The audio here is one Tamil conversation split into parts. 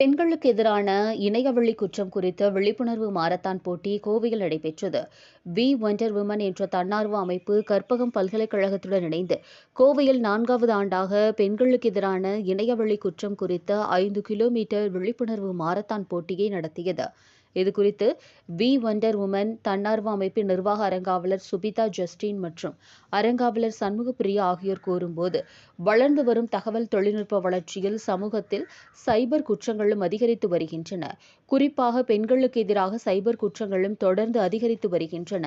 பெண்களுக்கு எதிரான இணையவழி குற்றம் குறித்த விழிப்புணர்வு மாரத்தான் போட்டி கோவையில் நடைபெற்றது. வி. ஒண்டர் விமன் என்ற தன்னார்வ அமைப்பு கற்பகம் பல்கலைக்கழகத்துடன் இணைந்து கோவையில் நான்காவது ஆண்டாக பெண்களுக்கு எதிரான இணையவழி குற்றம் குறித்த ஐந்து கிலோமீட்டர் விழிப்புணர்வு மாரத்தான் போட்டியை நடத்தியது. இதுகுறித்து வி. வண்டர் உமன் தன்னார்வ அமைப்பின் நிர்வாக அரங்காவலர் சுபிதா ஜஸ்டின் மற்றும் அரங்காவலர் சண்முகப்பிரியா ஆகியோர் கூறும்போது வளர்ந்து வரும் தகவல் தொழில்நுட்ப வளர்ச்சியில் சமூகத்தில் சைபர் குற்றங்களும் அதிகரித்து வருகின்றன. குறிப்பாக பெண்களுக்கு எதிராக சைபர் குற்றங்களும் தொடர்ந்து அதிகரித்து வருகின்றன.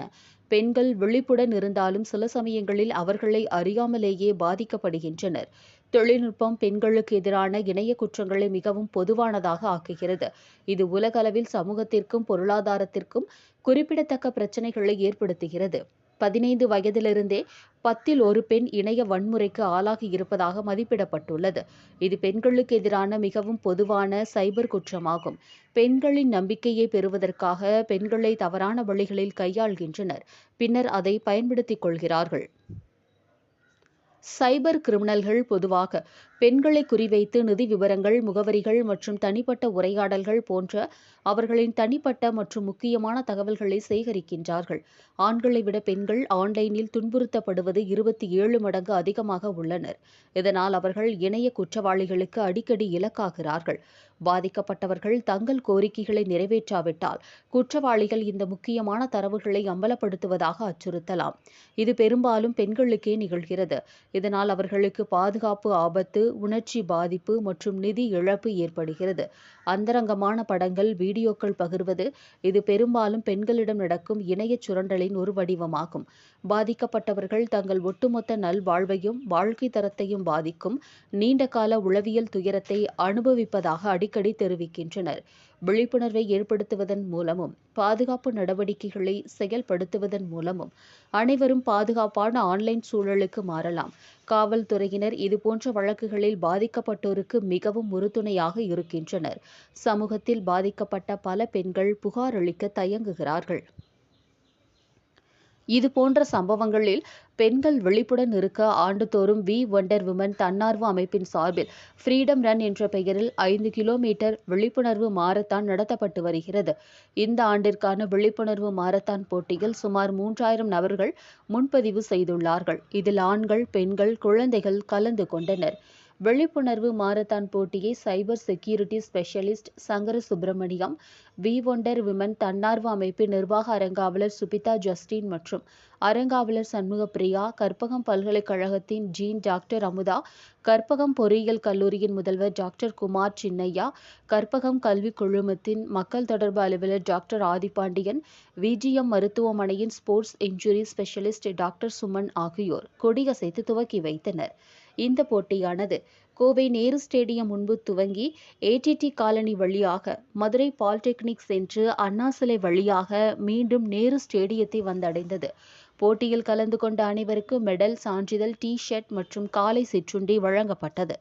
பெண்கள் விழிப்புடன் இருந்தாலும் சில சமயங்களில் அவர்களை அறியாமலேயே பாதிக்கப்படுகின்றனர். தொழில்நுட்பம் பெண்களுக்கு எதிரான இணைய குற்றங்களை மிகவும் பொதுவானதாக ஆக்குகிறது. இது உலகளவில் சமூகத்திற்கும் பொருளாதாரத்திற்கும் குறிப்பிடத்தக்க பிரச்சனைகளை ஏற்படுத்துகிறது. பதினைந்து வயதிலிருந்தே பத்தில் ஒரு பெண் இணைய வன்முறைக்கு ஆளாகி இருப்பதாக மதிப்பிடப்பட்டுள்ளது. இது பெண்களுக்கு எதிரான மிகவும் பொதுவான சைபர் குற்றமாகும். பெண்களின் நம்பிக்கையை பெறுவதற்காக பெண்களை தவறான வழிகளில் கையாள்கின்றனர். பின்னர் அதை பயன்படுத்திக் கொள்கிறார்கள். சைபர் கிரிமினல்கள் பொதுவாக பெண்களை குறிவைத்து நிதி விவரங்கள் முகவரிகள் மற்றும் தனிப்பட்ட உரையாடல்கள் போன்ற அவர்களின் தனிப்பட்ட மற்றும் முக்கியமான தகவல்களை சேகரிக்கின்றார்கள். ஆண்களை விட பெண்கள் ஆன்லைனில் துன்புறுத்தப்படுவது இருபத்தி ஏழு மடங்கு அதிகமாக உள்ளனர். இதனால் அவர்கள் இணைய குற்றவாளிகளுக்கு அடிக்கடி இலக்காகிறார்கள். பாதிக்கப்பட்டவர்கள் தங்கள் கோரிக்கைகளை நிறைவேற்றாவிட்டால் குற்றவாளிகள் இந்த முக்கியமான தரவுகளை அம்பலப்படுத்துவதாக அச்சுறுத்தலாம். இது பெரும்பாலும் பெண்களுக்கே நிகழ்கிறது. இதனால் அவர்களுக்கு பாதுகாப்பு ஆபத்து உணர்ச்சி பாதிப்பு மற்றும் நிதி இழப்பு ஏற்படுகிறது. அந்தரங்கமான படங்கள் வீடியோக்கள் பகிர்வது இது பெரும்பாலும் பெண்களிடம் நடக்கும் இணைய சுரண்டலின் ஒரு வடிவமாகும். பாதிக்கப்பட்டவர்கள் தங்கள் ஒட்டுமொத்த நல்வாழ்வையும் வாழ்க்கை தரத்தையும் பாதிக்கும் நீண்டகால உளவியல் துயரத்தை அனுபவிப்பதாக அடிக்கடி தெரிவிக்கின்றனர். விழிப்புணர்வை ஏற்படுத்துவதன் மூலமும் பாதுகாப்பு நடவடிக்கைகளை செயல்படுத்துவதன் மூலமும் அனைவரும் பாதுகாப்பான ஆன்லைன் சூழலுக்கு மாறலாம். காவல்துறையினர் இதுபோன்ற வழக்குகளில் பாதிக்கப்பட்டோருக்கு மிகவும் உறுதுணையாக இருக்கின்றனர். சமூகத்தில் பாதிக்கப்பட்ட பல பெண்கள் புகார் அளிக்க தயங்குகிறார்கள். இதுபோன்ற சம்பவங்களில் பெண்கள் விழிப்புடன் இருக்க ஆண்டுதோறும் வி ஒண்டர் உமன் தன்னார்வ அமைப்பின் சார்பில் ஃப்ரீடம் ரன் என்ற பெயரில் ஐந்து கிலோமீட்டர் விழிப்புணர்வு மாரத்தான் நடத்தப்பட்டு வருகிறது. இந்த ஆண்டிற்கான விழிப்புணர்வு மாரத்தான் போட்டியில் சுமார் மூன்றாயிரம் நபர்கள் முன்பதிவு செய்துள்ளார்கள். இதில் ஆண்கள் பெண்கள் குழந்தைகள் கலந்து கொண்டனர். விழிப்புணர்வு மாரத்தான் போட்டியை cyber security specialist Sankara Subramaniam V. Wonder Women தன்னார்வ அமைப்பின் நிர்வாக அரங்காவலர் சுபிதா ஜஸ்டின் மற்றும் அரங்காவலர் சண்முகப்பிரியா கற்பகம் பல்கலைக்கழகத்தின் ஜீன் டாக்டர் அமுதா கற்பகம் பொறியியல் கல்லூரியின் முதல்வர் டாக்டர் குமார் சின்னையா கற்பகம் கல்விக் குழுமத்தின் மக்கள் தொடர்பு அலுவலர் டாக்டர் ஆதிபாண்டியன் விஜிஎம் மருத்துவமனையின் sports injury specialist doctor Suman ஆகியோர் கொடியசைத்து துவக்கி வைத்தனர். இந்த போட்டியானது. கோவை நேரு ஸ்டேடியம் முன்பு துவங்கி ஏடிடி காலனி வழியாக மதுரை பாலிடெக்னிக் சென்று அண்ணா சிலை வழியாக மீண்டும் நேரு ஸ்டேடியத்தை வந்தடைந்தது. போட்டியில் கலந்து கொண்ட அனைவருக்கும் மெடல் சான்றிதழ் டி ஷர்ட் மற்றும் காலை சிற்றுண்டி வழங்கப்பட்டது.